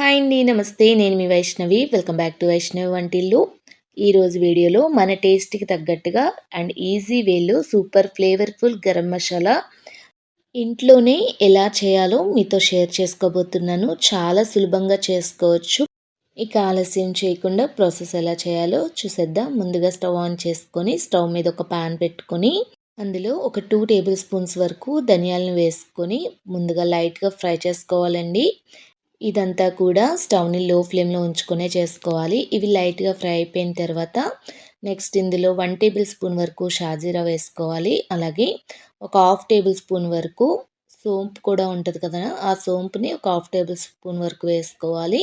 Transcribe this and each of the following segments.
Hi అండి నమస్తే. నేను మీ Vaishnavi. Welcome back to Vaishnavi వంటిల్లు ఈరోజు వీడియోలో మన టేస్ట్కి తగ్గట్టుగా అండ్ ఈజీ వేలో సూపర్ ఫ్లేవర్ఫుల్ గరం మసాలా ఇంట్లోనే ఎలా చేయాలో మీతో షేర్ చేసుకోబోతున్నాను. చాలా సులభంగా చేసుకోవచ్చు. ఇక ఆలస్యం చేయకుండా ప్రాసెస్ ఎలా చేయాలో చూసేద్దాం. ముందుగా స్టవ్ ఆన్ చేసుకొని స్టవ్ మీద ఒక పాన్ పెట్టుకొని అందులో ఒక టూ టేబుల్ స్పూన్స్ వరకు ధనియాలను వేసుకొని ముందుగా లైట్గా ఫ్రై చేసుకోవాలండి. ఇదంతా కూడా స్టవ్ని లో ఫ్లేమ్లో ఉంచుకునే చేసుకోవాలి. ఇవి లైట్గా ఫ్రై అయిపోయిన తర్వాత నెక్స్ట్ ఇందులో వన్ టేబుల్ స్పూన్ వరకు షాజీరా వేసుకోవాలి. అలాగే ఒక హాఫ్ టేబుల్ స్పూన్ వరకు సోంపు కూడా ఉంటుంది కదా ఆ సోంపుని ఒక హాఫ్ టేబుల్ స్పూన్ వరకు వేసుకోవాలి.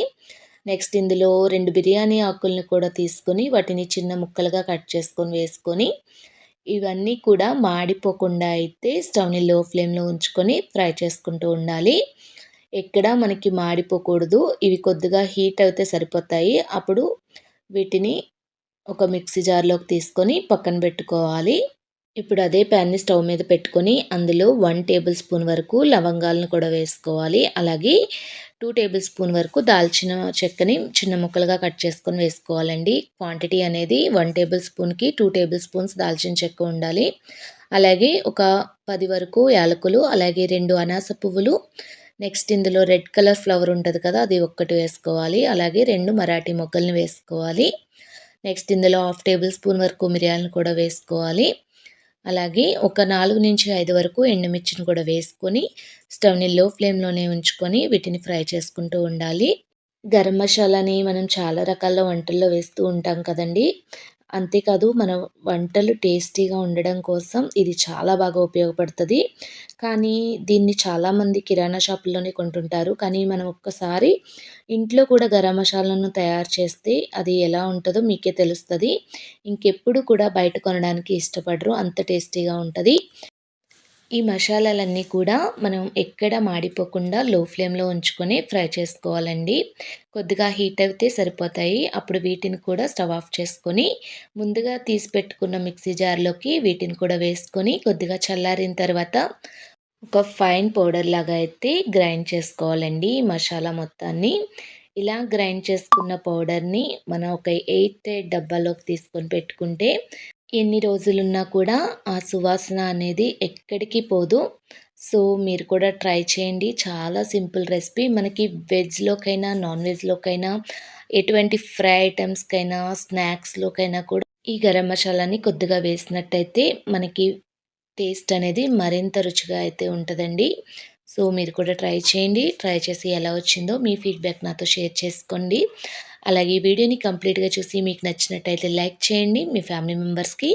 నెక్స్ట్ ఇందులో రెండు బిర్యానీ ఆకుల్ని కూడా తీసుకొని వాటిని చిన్న ముక్కలుగా కట్ చేసుకొని వేసుకొని ఇవన్నీ కూడా మాడిపోకుండా అయితే స్టవ్ని లో ఫ్లేమ్లో ఉంచుకొని ఫ్రై చేసుకుంటూ ఉండాలి. ఎక్కడ మనకి మాడిపోకూడదు. ఇవి కొద్దిగా హీట్ అయితే సరిపోతాయి. అప్పుడు వీటిని ఒక మిక్సీ జార్లోకి తీసుకొని పక్కన పెట్టుకోవాలి. ఇప్పుడు అదే ప్యాన్ని స్టవ్ మీద పెట్టుకొని అందులో వన్ టేబుల్ స్పూన్ వరకు లవంగాలను కూడా వేసుకోవాలి. అలాగే టూ టేబుల్ స్పూన్ వరకు దాల్చిన చెక్కని చిన్న ముక్కలుగా కట్ చేసుకొని వేసుకోవాలండి. క్వాంటిటీ అనేది వన్ టేబుల్ స్పూన్కి టూ టేబుల్ స్పూన్స్ దాల్చిన చెక్క ఉండాలి. అలాగే ఒక పది వరకు యాలకులు అలాగే రెండు అనాస పువ్వులు నెక్స్ట్ ఇందులో రెడ్ కలర్ ఫ్లవర్ ఉంటుంది కదా అది ఒక్కటి వేసుకోవాలి. అలాగే రెండు మరాఠీ మొగ్గల్ని వేసుకోవాలి. నెక్స్ట్ ఇందులో హాఫ్ టేబుల్ స్పూన్ వరకు మిరియాలను కూడా వేసుకోవాలి. అలాగే ఒక నాలుగు నుంచి ఐదు వరకు ఎండుమిర్చిని కూడా వేసుకొని స్టవ్ని లో ఫ్లేమ్లోనే ఉంచుకొని వీటిని ఫ్రై చేసుకుంటూ ఉండాలి. గరం మసాలాని మనం చాలా రకాల వంటల్లో వేస్తూ ఉంటాం కదండి. అంతేకాదు మన వంటలు టేస్టీగా ఉండడం కోసం ఇది చాలా బాగా ఉపయోగపడుతుంది. కానీ దీన్ని చాలామంది కిరాణా షాపుల్లోనే కొంటుంటారు. కానీ మనం ఒక్కసారి ఇంట్లో కూడా గరం మసాలాను తయారు చేస్తే అది ఎలా ఉంటుందో మీకే తెలుస్తుంది. ఇంకెప్పుడు కూడా బయట కొనడానికి ఇష్టపడరు. అంత టేస్టీగా ఉంటుంది. ఈ మసాలాలన్నీ కూడా మనం ఎక్కడ మాడిపోకుండా లో ఫ్లేమ్లో ఉంచుకొని ఫ్రై చేసుకోవాలండి. కొద్దిగా హీట్ అయితే సరిపోతాయి. అప్పుడు వీటిని కూడా స్టవ్ ఆఫ్ చేసుకొని ముందుగా తీసి పెట్టుకున్న మిక్సీ జార్లోకి వీటిని కూడా వేసుకొని కొద్దిగా చల్లారిన తర్వాత ఒక ఫైన్ పౌడర్ లాగా అయితే గ్రైండ్ చేసుకోవాలండి మసాలా మొత్తాన్ని. ఇలా గ్రైండ్ చేసుకున్న పౌడర్ని మనం ఒక ఎయిట్ డబ్బాలోకి తీసుకొని పెట్టుకుంటే ఎన్ని రోజులున్నా కూడా ఆ సువాసన అనేది ఎక్కడికి పోదు. సో మీరు కూడా ట్రై చేయండి. చాలా సింపుల్ రెసిపీ. మనకి వెజ్లోకైనా నాన్ వెజ్లోకైనా ఎటువంటి ఫ్రై ఐటమ్స్కైనా స్నాక్స్లోకైనా కూడా ఈ గరం మసాలాని కొద్దిగా వేసినట్టయితే మనకి టేస్ట్ అనేది మరింత రుచిగా అయితే ఉంటుందండి. సో మీరు కూడా ట్రై చేయండి. ట్రై చేసి ఎలా వచ్చిందో మీ ఫీడ్బ్యాక్ నాతో షేర్ చేసుకోండి. అలాగే ఈ వీడియోని కంప్లీట్గా చూసి మీకు నచ్చినట్టయితే లైక్ చేయండి మీ ఫ్యామిలీ మెంబర్స్కి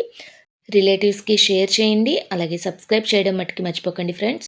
రిలేటివ్స్కి షేర్ చేయండి అలాగే సబ్స్క్రైబ్ చేయడం మట్టుకి మర్చిపోకండి ఫ్రెండ్స్.